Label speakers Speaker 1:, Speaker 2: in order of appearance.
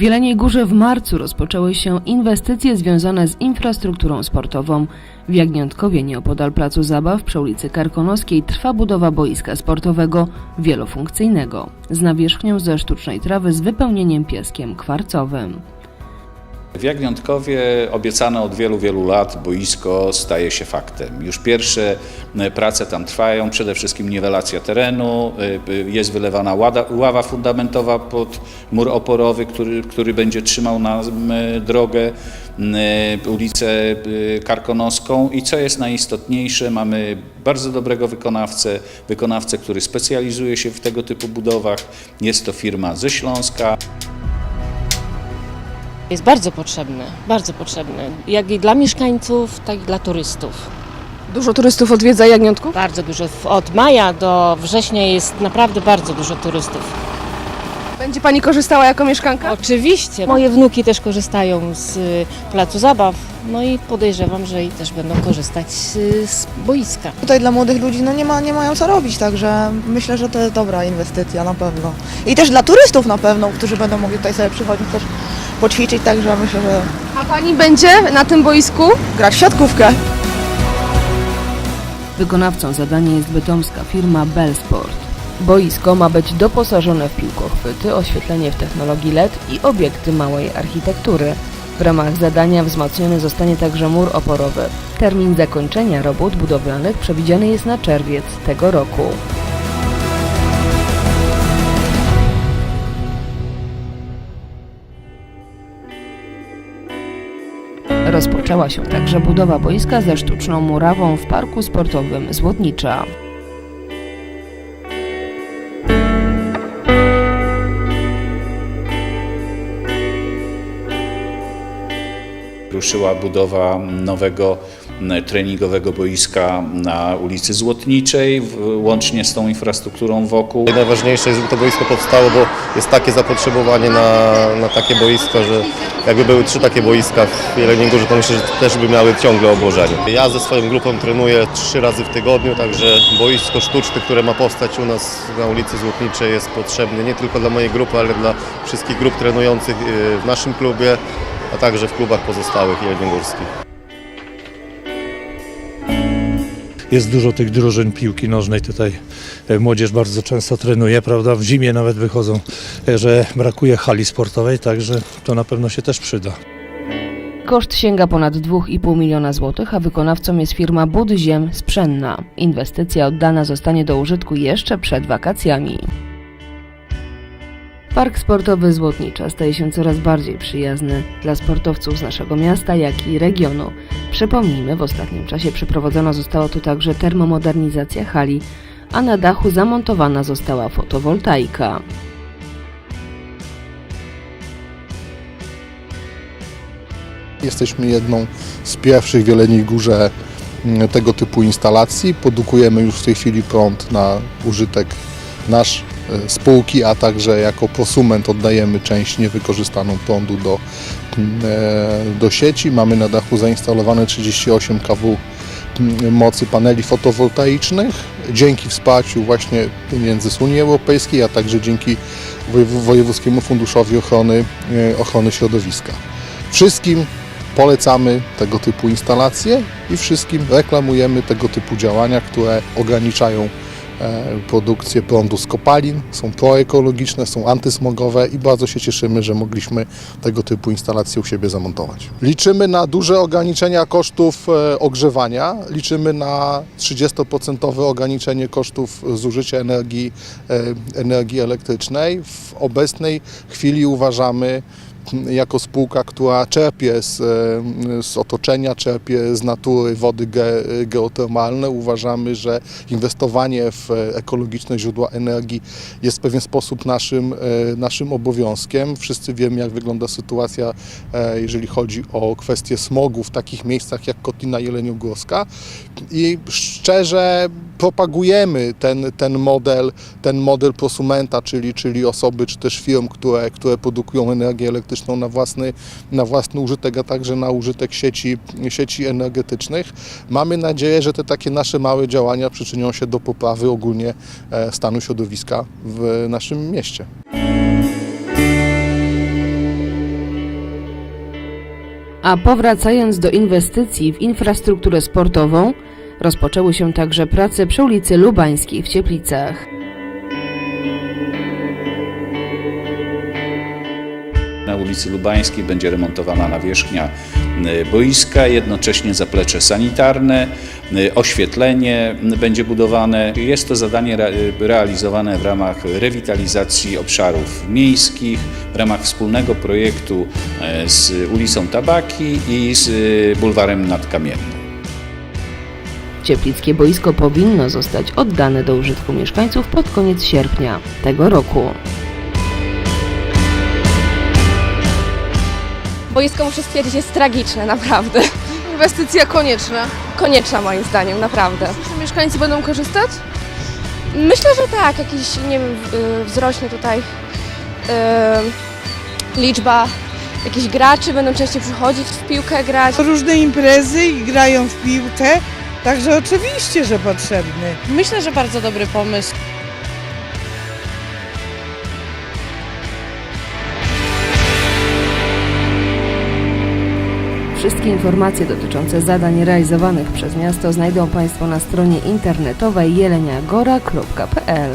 Speaker 1: W Jeleniej Górze w marcu rozpoczęły się inwestycje związane z infrastrukturą sportową. W Jagniątkowie nieopodal placu zabaw przy ulicy Karkonoskiej trwa budowa boiska sportowego wielofunkcyjnego z nawierzchnią ze sztucznej trawy z wypełnieniem piaskiem kwarcowym.
Speaker 2: W Jagniątkowie obiecane od wielu, wielu lat boisko staje się faktem. Już pierwsze e, prace tam trwają, przede wszystkim niwelacja terenu, e, jest wylewana ława fundamentowa pod mur oporowy, który, który będzie trzymał nam e, drogę, ulicę Karkonoską i co jest najistotniejsze, mamy bardzo dobrego wykonawcę, wykonawcę, który specjalizuje się w tego typu budowach. Jest to firma ze Śląska.
Speaker 3: Jest bardzo potrzebny, bardzo potrzebny. Jak i dla mieszkańców, tak i dla turystów.
Speaker 4: Dużo turystów odwiedza Jagniątków?
Speaker 3: Bardzo dużo. Od maja do września jest naprawdę bardzo dużo turystów.
Speaker 4: Będzie Pani korzystała jako mieszkanka?
Speaker 3: Oczywiście. Moje wnuki też korzystają z y, placu zabaw, no i podejrzewam, że i też będą korzystać z, z boiska.
Speaker 5: Tutaj dla młodych ludzi no nie, ma, nie mają co robić, także myślę, że to jest dobra inwestycja na pewno. I też dla turystów na pewno, którzy będą mogli tutaj sobie przychodzić też poćwiczyć, także myślę, że
Speaker 4: A Pani będzie na tym boisku?
Speaker 5: grać w siatkówkę.
Speaker 1: Wykonawcą zadania jest bytomska firma Bellsport. Boisko ma być doposażone w piłkochwyty, oświetlenie w technologii LED i obiekty małej architektury. W ramach zadania wzmocniony zostanie także mur oporowy. Termin zakończenia robót budowlanych przewidziany jest na czerwiec tego roku. Rozpoczęła się także budowa boiska ze sztuczną murawą w parku sportowym Złotnicza.
Speaker 2: Ruszyła budowa nowego treningowego boiska na ulicy Złotniczej, łącznie z tą infrastrukturą wokół.
Speaker 6: Najważniejsze jest, żeby to boisko powstało, bo jest takie zapotrzebowanie na, na takie boisko, że jakby były trzy takie boiska w Jeleniej Górze, to myślę, że też by miały ciągle obłożenie. Ja ze swoją grupą trenuję trzy razy w tygodniu, także boisko sztuczne, które ma powstać u nas na ulicy Złotniczej jest potrzebne nie tylko dla mojej grupy, ale dla wszystkich grup trenujących y, w naszym klubie, a także w klubach pozostałych jeleniogórskich.
Speaker 7: Jest dużo tych drużyn piłki nożnej tutaj. e, Młodzież bardzo często trenuje, prawda? W zimie nawet wychodzą, e, że brakuje hali sportowej, także to na pewno się też przyda.
Speaker 1: Koszt sięga ponad 2,5 miliona złotych, a wykonawcą jest firma Bud Ziem Sprzętna. Inwestycja oddana zostanie do użytku jeszcze przed wakacjami. Park sportowy Złotnicza staje się coraz bardziej przyjazny dla sportowców z naszego miasta, jak i regionu. Przypomnijmy, w ostatnim czasie przeprowadzona została tu także termomodernizacja hali, a na dachu zamontowana została fotowoltaika.
Speaker 8: Jesteśmy jedną z pierwszych w Jeleniej Górze mm, tego typu instalacji. Produkujemy już w tej chwili prąd na użytek nasz spółki, a także jako prosument oddajemy część niewykorzystaną prądu do, e, do sieci. Mamy na dachu zainstalowane 38 kW mocy paneli fotowoltaicznych. Dzięki wsparciu właśnie pieniędzy z Unii Europejskiej, a także dzięki Wojew- Wojewódzkiemu Funduszowi Ochrony, e, Ochrony Środowiska. Wszystkim polecamy tego typu instalacje i wszystkim reklamujemy tego typu działania, które ograniczają e, produkcję prądu z kopalin, są proekologiczne, są antysmogowe i bardzo się cieszymy, że mogliśmy tego typu instalacje u siebie zamontować. Liczymy na duże ograniczenia kosztów e, ogrzewania, liczymy na 30% ograniczenie kosztów zużycia energii, e, energii elektrycznej. W obecnej chwili uważamy, jako spółka, która czerpie z, e, z otoczenia, czerpie z natury wody ge, geotermalne, uważamy, że inwestowanie w ekologiczne źródła energii jest w pewien sposób naszym, e, naszym obowiązkiem. Wszyscy wiemy, jak wygląda sytuacja, e, jeżeli chodzi o kwestie smogu w takich miejscach jak Kotlina Jeleniogórska. I szczerze propagujemy ten, ten model, ten model prosumenta, czyli, czyli osoby czy też firm, które, które produkują energię elektryczną na własny, na własny użytek, a także na użytek sieci, sieci energetycznych. Mamy nadzieję, że te takie nasze małe działania przyczynią się do poprawy ogólnie e, stanu środowiska w naszym mieście.
Speaker 1: A powracając do inwestycji w infrastrukturę sportową, rozpoczęły się także prace przy ulicy Lubańskiej w Cieplicach.
Speaker 2: Na ulicy Lubańskiej będzie remontowana nawierzchnia y, boiska, jednocześnie zaplecze sanitarne, y, oświetlenie y, będzie budowane. Jest to zadanie re- realizowane w ramach rewitalizacji obszarów miejskich, w ramach wspólnego projektu z ulicą Tabaki i z bulwarem nadkamiennym.
Speaker 1: Cieplickie boisko powinno zostać oddane do użytku mieszkańców pod koniec sierpnia tego roku.
Speaker 9: Boisko, muszę stwierdzić, jest tragiczne, naprawdę.
Speaker 4: Inwestycja konieczna.
Speaker 9: Konieczna moim zdaniem, naprawdę.
Speaker 4: Czy mieszkańcy będą korzystać?
Speaker 9: Myślę, że tak, jakiś, nie wiem, y, wzrośnie tutaj y, liczba jakichś graczy, będą częściej przychodzić w piłkę grać.
Speaker 10: różne imprezy i grają w piłkę, także oczywiście, że potrzebny.
Speaker 3: Myślę, że bardzo dobry pomysł.
Speaker 1: Wszystkie informacje dotyczące zadań realizowanych przez miasto znajdą Państwo na stronie internetowej jeleniagora.pl.